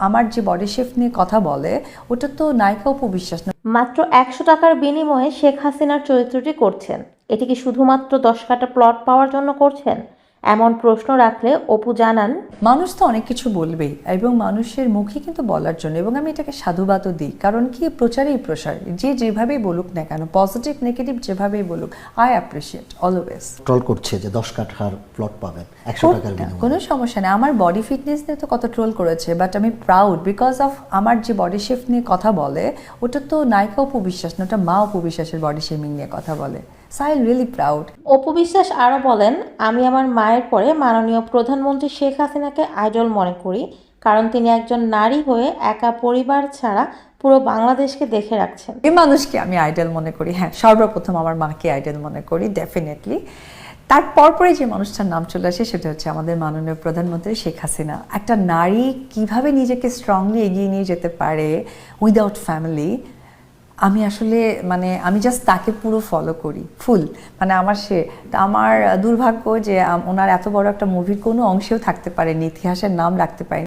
আমার যে body chef নিয়ে কথা বলে, ওটা তো নায়িকা উপবিশ্বাস না মাত্র একশো টাকার বিনিময়ে শেখ হাসিনার চরিত্রটি করছেন। এটি কি শুধুমাত্র দশ কাটা প্লট পাওয়ার জন্য করছেন? এমন প্রশ্ন রাখলে অপু জানান মানুষ তো অনেক কিছু বলবেই এবং মানুষের মুখে কিন্তু বলার জন্য এবং আমি এটাকে সাধুবাদও দিই। কারণ কি? প্রচারেই প্রসার। যে যেভাবেই বলুক না কেন পজিটিভ নেগেটিভ যেভাবেই বলুক আই অ্যাপ্রিসিয়েট অলওয়েজ ট্রল করছে যে দশ কাঠার প্লট পাবেন একশো টাকার কোনো সমস্যা নেই। আমার বডি ফিটনেস নিয়ে তো কত ট্রোল করেছে বাট আমি প্রাউড বিকজ অফ আমার যে বডি শেফ নিয়ে কথা বলে ওটা তো নায়িকা উপবিশ্বাস না ওটা মা উপবিশ্বাসের বডি শেমিং নিয়ে কথা বলে। So I really proud Apu Biswas আরও বলেন আমি আমার মায়ের পরে মাননীয় প্রধানমন্ত্রী শেখ হাসিনাকে আইডল মনে করি কারণ তিনি একজন নারী হয়ে একা পরিবার ছাড়া পুরো বাংলাদেশকে দেখে রাখছেন। এই মানুষকে আমি আইডল মনে করি হ্যাঁ সর্বপ্রথম আমার মাকে আইডল মনে করি ডেফিনেটলি তারপর পরে যে মানুষটার নাম চলে আসে সেটা হচ্ছে আমাদের মাননীয় প্রধানমন্ত্রী শেখ হাসিনা। একটা নারী কীভাবে নিজেকে স্ট্রংলি এগিয়ে নিয়ে যেতে পারে উইদাউট ফ্যামিলি আমি আসলে মানে আমি জাস্ট তাকে পুরো ফলো করি ফুল মানে আমার সে আমার দুর্ভাগ্য যে ওনার এত বড় একটা মুভির কোনো অংশেও থাকতে পারেনি, ইতিহাসের নাম রাখতে পারেনি।